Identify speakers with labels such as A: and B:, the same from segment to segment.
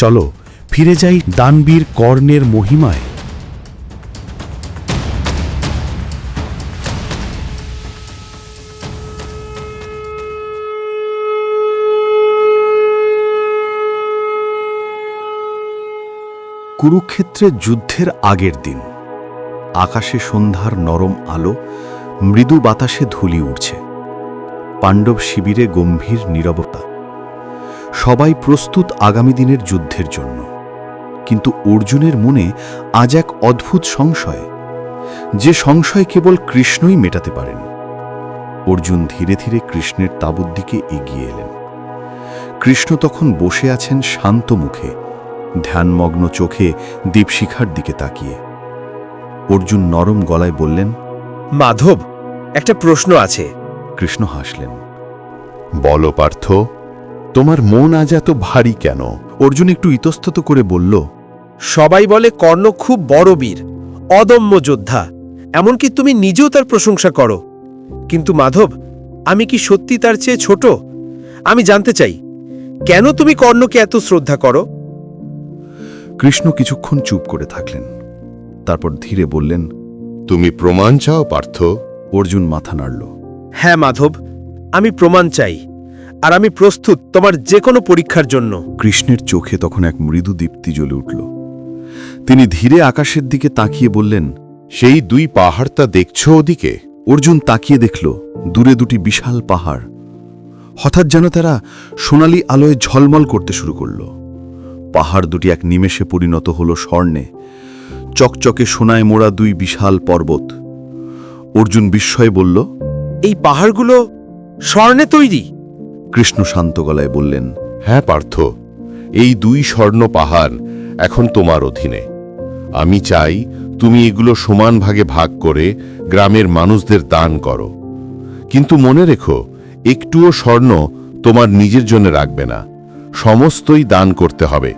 A: চলো, ফিরে যাই দানবীর কর্ণের মহিমায়। কুরুক্ষেত্রের যুদ্ধের আগের দিন। আকাশে সন্ধ্যার নরম আলো, মৃদু বাতাসে ধুলি উঠছে পাণ্ডব শিবিরে গম্ভীর নীরবতা। সবাই প্রস্তুত আগামী দিনের যুদ্ধের জন্য। কিন্তু অর্জুনের মনে আজ এক অদ্ভুত সংশয় যে সংশয় কেবল কৃষ্ণই মেটাতে পারেন। অর্জুন ধীরে ধীরে কৃষ্ণের তাবুর দিকে এগিয়ে এলেন। কৃষ্ণ তখন বসে আছেন শান্ত মুখে ধ্যানমগ্ন চোখে দীপশিখার দিকে তাকিয়ে। অর্জুন নরম গলায় বললেন
B: মাধব একটা প্রশ্ন আছে।
A: কৃষ্ণ হাসলেন
C: বলো পার্থ। তোমার মন আজ এত ভারী কেন?
A: অর্জুন একটু ইতস্তত করে বলল
B: সবাই বলে কর্ণ খুব বড় বীর অদম্য যোদ্ধা। এমনকি তুমি নিজেও তার প্রশংসা করো। কিন্তু মাধব আমি কি সত্যি তার চেয়ে ছোট? আমি জানতে চাই কেন তুমি কর্ণকে এত শ্রদ্ধা করো?
A: কৃষ্ণ কিছুক্ষণ চুপ করে থাকলেন। তারপর ধীরে বললেন
C: তুমি প্রমাণ চাও পার্থ?
A: অর্জুন মাথা নাড়ল।
B: হ্যাঁ মাধব আমি প্রমাণ চাই। আর আমি প্রস্তুত তোমার যে কোনো পরীক্ষার জন্য।
A: কৃষ্ণের চোখে তখন এক মৃদু দীপ্তি জ্বলে উঠল। তিনি ধীরে আকাশের দিকে তাকিয়ে বললেন
C: সেই দুই পাহাড়টা দেখছ ওদিকে?
A: অর্জুন তাকিয়ে দেখল দূরে দুটি বিশাল পাহাড়। হঠাৎ যেন তারা সোনালি আলোয় ঝলমল করতে শুরু করল। পাহাড় দুটি এক নিমেষে পরিণত হল স্বর্ণে। চকচকে সোনায় মোড়া দুই বিশাল পর্বত। অর্জুন বিস্ময়ে বলল
B: এই পাহাড়গুলো স্বর্ণে তৈরি?
A: কৃষ্ণ শান্ত গলায় বললেন
C: হ্যাঁ পার্থ এই দুই স্বর্ণ পাহাড় এখন তোমার অধীনে। আমি চাই তুমি এগুলো সমান ভাগে ভাগ করে গ্রামের মানুষদের দান করো। কিন্তু মনে রেখো একটুও স্বর্ণ তোমার নিজের জন্য রাখবে না সমস্তই দান করতে হবে।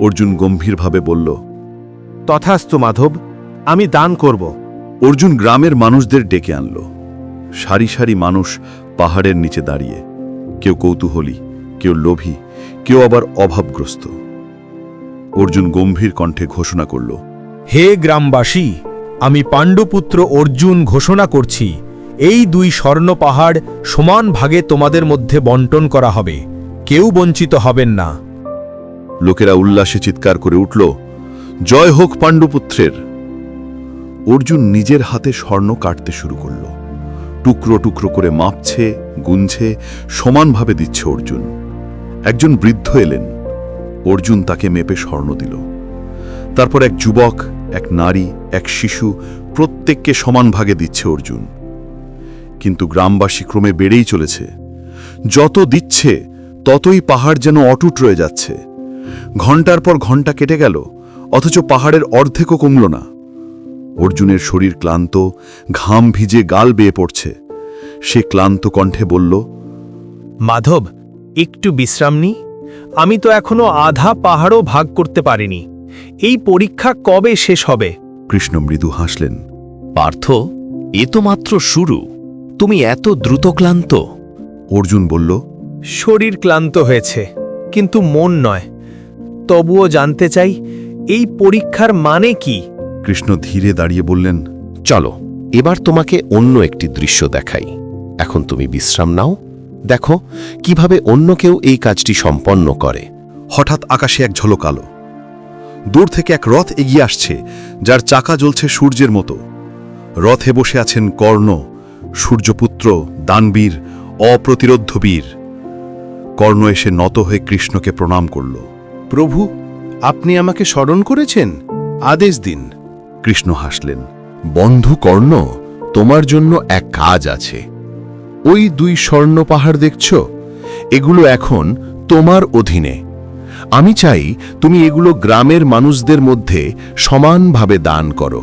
A: অর্জুন গম্ভীরভাবে বলল
B: তথাস্তু মাধব আমি দান করব।
A: অর্জুন গ্রামের মানুষদের ডেকে আনল। সারি সারি মানুষ পাহাড়ের নিচে দাঁড়িয়ে কেউ কৌতূহলী কেউ লোভী কেউ আবার অভাবগ্রস্ত। অর্জুন গম্ভীর কণ্ঠে ঘোষণা করল
D: হে গ্রামবাসী আমি পাণ্ডুপুত্র অর্জুন ঘোষণা করছি এই দুই স্বর্ণ পাহাড় সমান ভাগে তোমাদের মধ্যে বন্টন করা হবে কেউ বঞ্চিত হবেন না।
A: লোকেরা উল্লাসে চিৎকার করে উঠল জয় হোক পাণ্ডুপুত্রের। অর্জুন নিজের হাতে স্বর্ণ কাটতে শুরু করল। টুকরো টুকরো করে মাপছে, গুনছে, সমানভাবে দিচ্ছে অর্জুন। একজন বৃদ্ধ এলেন। অর্জুন তাকে মেপে স্বর্ণ দিল। তারপর এক যুবক, এক নারী, এক শিশু প্রত্যেককে সমান ভাগে দিচ্ছে অর্জুন। কিন্তু গ্রামবাসী ক্রমে বেড়েই চলেছে। যত দিচ্ছে, ততই পাহাড় যেন অটুট রয়ে যাচ্ছে। ঘণ্টার পর ঘণ্টা কেটে গেল, অথচ পাহাড়ের অর্ধেকও কমল না। অর্জুনের শরীর ক্লান্ত ঘাম ভিজে গাল বেয়ে পড়ছে। সে ক্লান্ত কণ্ঠে বলল
D: মাধব একটু বিশ্রাম নি। আমি তো এখনও আধা পাহাড়ও ভাগ করতে পারিনি। এই পরীক্ষা কবে শেষ হবে?
A: কৃষ্ণ মৃদু হাসলেন
E: পার্থ এ তো মাত্র শুরু। তুমি এত দ্রুত ক্লান্ত।
A: অর্জুন বলল
D: শরীর ক্লান্ত হয়েছে কিন্তু মন নয়। তবুও জানতে চাই এই পরীক্ষার মানে কি?
A: কৃষ্ণ ধীরে দাঁড়িয়ে বললেন,
E: চলো, এবার তোমাকে অন্য একটি দৃশ্য দেখাই। এখন তুমি বিশ্রাম নাও। দেখো, কীভাবে অন্য কেউ এই কাজটি সম্পন্ন করে।
A: হঠাৎ আকাশে এক ঝলক আলো। দূর থেকে এক রথ এগিয়ে আসছে, যার চাকা জ্বলছে সূর্যের মতো। রথে বসে আছেন কর্ণ, সূর্যপুত্র, দানবীর, অপ্রতিরোধ্য বীর। কর্ণ এসে নত হয়ে কৃষ্ণকে প্রণাম করল,
F: প্রভু, আপনি আমাকে স্মরণ করেছেন? আদেশ দিন।
A: কৃষ্ণ হাসলেন,
C: বন্ধু কর্ণ, তোমার জন্য এক কাজ আছে। ওই দুই স্বর্ণ পাহাড় দেখছ? এগুলো এখন তোমার অধীনে। আমি চাই তুমি এগুলো গ্রামের মানুষদের মধ্যে সমানভাবে দান করো।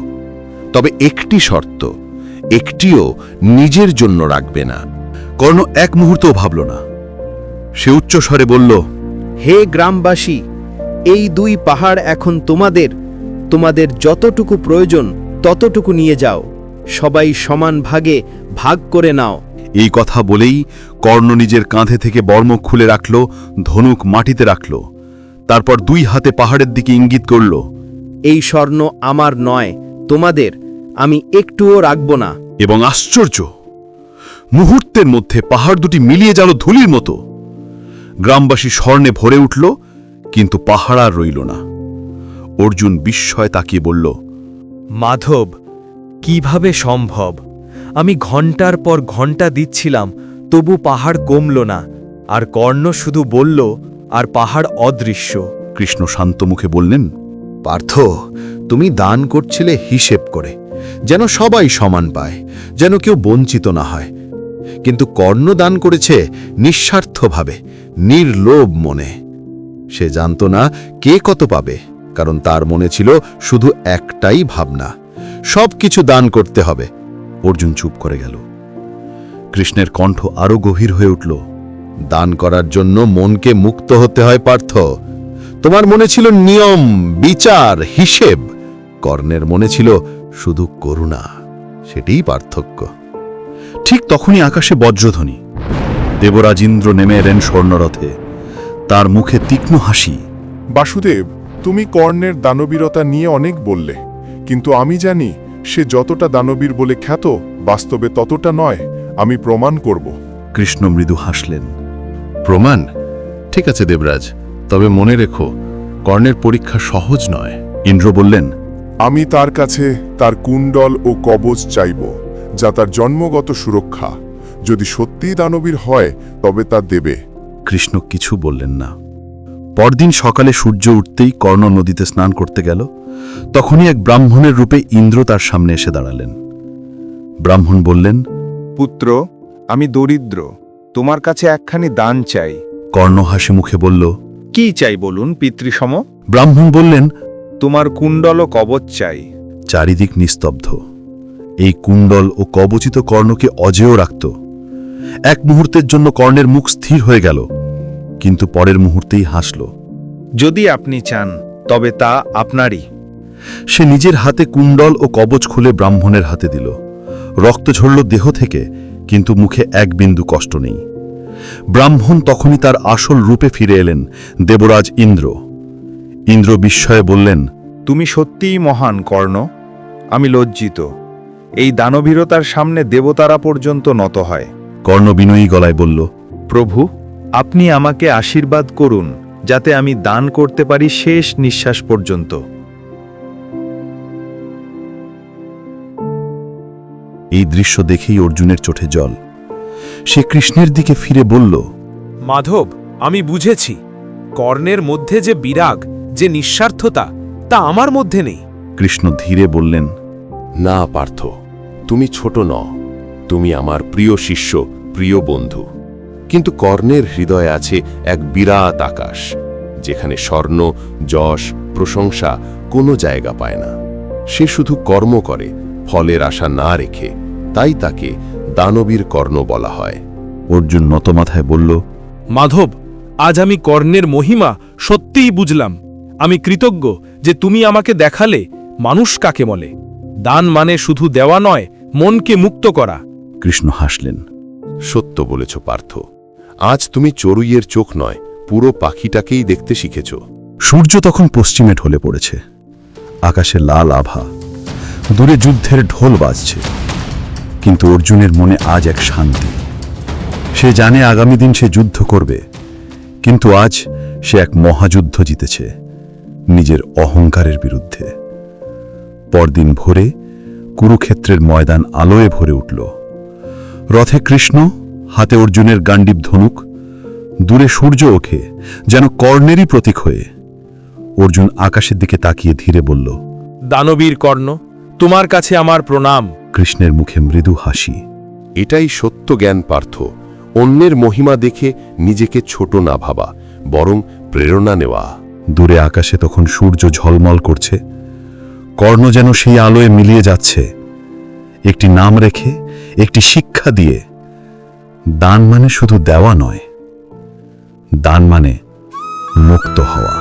C: তবে একটি শর্ত, একটিও নিজের জন্য রাখবে না।
A: কর্ণ এক মুহূর্তও ভাবল না। সে উচ্চস্বরে বলল,
G: হে গ্রামবাসী, এই দুই পাহাড় এখন তোমাদের তোমাদের যতটুকু প্রয়োজন ততটুকু নিয়ে যাও। সবাই সমান ভাগে ভাগ করে নাও।
A: এই কথা বলেই কর্ণ নিজের কাঁধে থেকে বর্ম খুলে রাখল ধনুক মাটিতে রাখল। তারপর দুই হাতে পাহাড়ের দিকে ইঙ্গিত করল
H: এই স্বর্ণ আমার নয় তোমাদের। আমি একটুও রাখব না।
A: এবং আশ্চর্য মুহূর্তের মধ্যে পাহাড় দুটি মিলিয়ে গেল ধুলির মতো। গ্রামবাসী স্বর্ণে ভরে উঠল কিন্তু পাহাড় আর রইল না। অর্জুন বিস্ময় তাকিয়ে বলল
I: মাধব কীভাবে সম্ভব? আমি ঘণ্টার পর ঘণ্টা দিচ্ছিলাম তবু পাহাড় কমল না। আর কর্ণ শুধু বলল আর পাহাড় অদৃশ্য।
A: কৃষ্ণ শান্ত মুখে বললেন
J: পার্থ তুমি দান করছিলে হিসেব করে যেন সবাই সমান পায় যেন কেউ বঞ্চিত না হয়। কিন্তু কর্ণ দান করেছে নিঃস্বার্থভাবে নির্লোভ মনে। সে জানত না কে কত পাবে। কারণ তার মনে ছিল শুধু একটাই ভাবনা সব কিছু দান করতে হবে।
A: অর্জুন চুপ করে গেল। কৃষ্ণের কণ্ঠ আরও গভীর হয়ে উঠল।
J: দান করার জন্য মনকে মুক্ত হতে হয়, পার্থ। তোমার মনে ছিল নিয়ম, বিচার, হিসেব। কর্ণের মনে ছিল শুধু করুণা, সেটাই পার্থক্য।
A: ঠিক তখনই আকাশে বজ্রধ্বনি। দেবরাজ ইন্দ্র নেমে এলেন স্বর্ণরথে। তার মুখে তীক্ষ্ণ হাসি।
K: বাসুদেব তুমি কর্ণের দানবীরতা নিয়ে অনেক বললে কিন্তু আমি জানি সে যতটা দানবীর বলে খ্যাত বাস্তবে ততটা নয় আমি প্রমাণ করব।
A: কৃষ্ণ মৃদু হাসলেন।
J: প্রমাণ? ঠিক আছে দেবরাজ তবে মনে রেখো কর্ণের পরীক্ষা সহজ নয়।
A: ইন্দ্র বললেন
K: আমি তার কাছে তার কুণ্ডল ও কবচ চাইব যা তার জন্মগত সুরক্ষা। যদি সত্যিই দানবীর হয় তবে তা দেবে।
A: কৃষ্ণ কিছু বললেন না। পরদিন সকালে সূর্য উঠতেই কর্ণ নদীতে স্নান করতে গেল। তখনই এক ব্রাহ্মণের রূপে ইন্দ্র তার সামনে এসে দাঁড়ালেন। ব্রাহ্মণ বললেন
B: পুত্র আমি দরিদ্র তোমার কাছে একখানি দান চাই।
A: কর্ণ হাসি মুখে বলল
B: কি চাই বলুন পিতৃসম?
A: ব্রাহ্মণ বললেন
B: তোমার কুণ্ডল ও কবচ চাই।
A: চারিদিক নিস্তব্ধ। এই কুণ্ডল ও কবচিত কর্ণকে অজেয় রাখত। এক মুহূর্তের জন্য কর্ণের মুখ স্থির হয়ে গেল। কিন্তু পরের মুহূর্তেই হাসল।
B: যদি আপনি চান তবে তা আপনারই।
A: সে নিজের হাতে কুণ্ডল ও কবচ খুলে ব্রাহ্মণের হাতে দিল। রক্ত ঝরল দেহ থেকে কিন্তু মুখে এক বিন্দু কষ্ট নেই। ব্রাহ্মণ তখনই তার আসল রূপে ফিরে এলেন দেবরাজ ইন্দ্র। ইন্দ্র বিস্ময়ে বললেন
B: তুমি সত্যিই মহান কর্ণ। আমি লজ্জিত। এই দানবীরতার সামনে দেবতারা পর্যন্ত নত হয়।
A: কর্ণ বিনয়ী গলায় বলল
B: প্রভু আপনি আমাকে আশীর্বাদ করুন যাতে আমি দান করতে পারি শেষ নিঃশ্বাস পর্যন্ত।
A: এই দৃশ্য দেখেই অর্জুনের চোখে জল। সে কৃষ্ণের দিকে ফিরে বলল
L: মাধব আমি বুঝেছি। কর্ণের মধ্যে যে বিরাগ যে নিঃস্বার্থতা তা আমার মধ্যে নেই।
A: কৃষ্ণ ধীরে বললেন
C: না পার্থ তুমি ছোট ন তুমি আমার প্রিয় শিষ্য প্রিয় বন্ধু। কিন্তু কর্ণের হৃদয়ে আছে এক বিরাট আকাশ যেখানে স্বর্ণ যশ প্রশংসা কোনো জায়গা পায় না। সে শুধু কর্ম করে ফলের আশা না রেখে তাই তাকে দানবীর কর্ণ বলা হয়।
A: অর্জুন নতমাথায় বলল
I: মাধব আজ আমি কর্ণের মহিমা সত্যিই বুঝলাম। আমি কৃতজ্ঞ যে তুমি আমাকে দেখালে মানুষ কাকে বলে। দান মানে শুধু দেওয়া নয় মনকে মুক্ত করা।
A: কৃষ্ণ হাসলেন।
C: সত্য বলেছ পার্থ। আজ তুমি চড়ুইয়ের চোখ নয়, পুরো পাখিটাকেই দেখতে শিখেছ।
A: সূর্য তখন পশ্চিমে ঢলে পড়েছে। আকাশে লাল আভা। দূরে যুদ্ধের ঢোল বাজছে। কিন্তু অর্জুনের মনে আজ এক শান্তি। সে জানে আগামী দিন সে যুদ্ধ করবে। কিন্তু আজ সে এক মহাযুদ্ধ জিতেছে, নিজের অহংকারের বিরুদ্ধে। পরদিন ভোরে কুরুক্ষেত্রের ময়দান আলোয় ভরে উঠল। রথে কৃষ্ণ হাতে অর্জুনের গান্ডীব ধনুক। দূরে সূর্য ওঠে যেন কর্ণেরই প্রতীক হয়ে। অর্জুন আকাশের দিকে তাকিয়ে ধীরে বলল
I: দানবীর কর্ণ তোমার কাছে আমার প্রণাম।
A: কৃষ্ণের মুখে মৃদু হাসি।
C: এটাই সত্য জ্ঞান পার্থ। অন্যের মহিমা দেখে নিজেকে ছোট না ভাবা বরং প্রেরণা নেওয়া।
A: দূরে আকাশে তখন সূর্য ঝলমল করছে। কর্ণ যেন সেই আলোয় মিলিয়ে যাচ্ছে। একটি নাম রেখে একটি শিক্ষা দিয়ে দান মানে শুধু দেওয়া নয় দান মানে মুক্ত হওয়া।